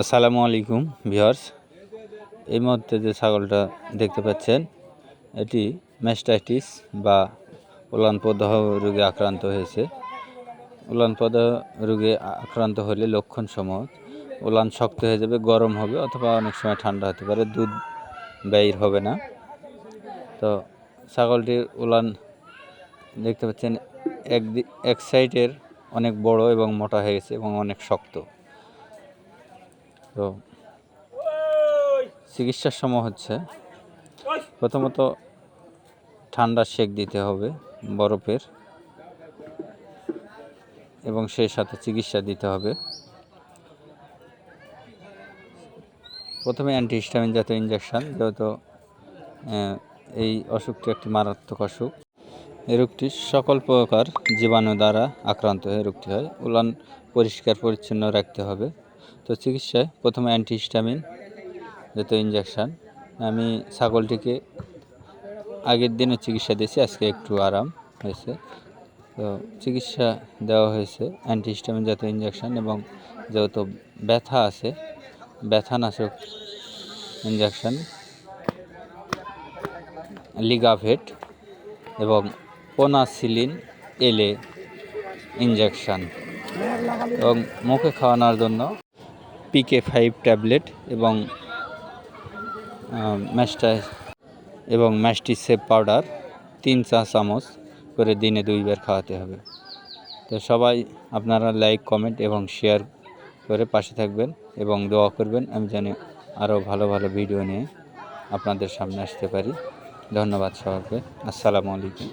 আসসালামু আলাইকুম, ভিউয়ার্স। এই মুহূর্তে যে ছাগলটা দেখতে পাচ্ছেন, এটি ম্যাস্টাইটিস বা উলান প্রদাহ রোগে আক্রান্ত হয়েছে। উলান প্রদাহ রোগে আক্রান্ত হলে লক্ষণ সমূহ, উলান শক্ত হয়ে যাবে, গরম হবে অথবা অনেক সময় ঠান্ডা হতে পারে, দুধ ব্যয় হবে না। তো ছাগলটির উলান দেখতে পাচ্ছেন, এক এক সাইডের অনেক বড় এবং মোটা হয়ে গেছে এবং অনেক শক্ত। তো চিকিৎসার সময় হচ্ছে, প্রথমত ঠান্ডা সেক দিতে হবে বরফের, এবং সেই সাথে চিকিৎসা দিতে হবে। প্রথমে অ্যান্টিহিস্টামিন জাতীয় ইঞ্জেকশন যেহেতু এই অসুখটি একটি মারাত্মক অসুখ। এই রোগটি সকল প্রকার জীবাণু দ্বারা আক্রান্ত হয়ে রোগটি হয়। উলান পরিষ্কার পরিচ্ছন্ন রাখতে হবে। তো চিকিৎসায় প্রথমে অ্যান্টিহিস্টামিন জাতীয় ইঞ্জেকশন আমি ছাগলটিকে আগের দিনও চিকিৎসা দিয়েছি, আজকে একটু আরাম হয়েছে। তো চিকিৎসা দেওয়া হয়েছে, অ্যান্টিহিস্টামিন জাতীয় ইঞ্জেকশন এবং যেহেতু ব্যথা আছে ব্যথানাশক ইঞ্জেকশন লিগাভেট এবং পোনাসিলিন এলে ইঞ্জেকশান এবং মুখে খাওয়ানোর জন্য পিকে ফাইভ ট্যাবলেট এবং ম্যাস্টাই এবং ম্যাস্টিসেপ পাউডার তিন চা চামচ করে দিনে দুইবার খাওয়াতে হবে। তো সবাই আপনারা লাইক কমেন্ট এবং শেয়ার করে পাশে থাকবেন এবং দোয়া করবেন আমি জানি আরও ভালো ভালো ভিডিও নিয়ে আপনাদের সামনে আসতে পারি। ধন্যবাদ সবাইকে। আসসালামু আলাইকুম।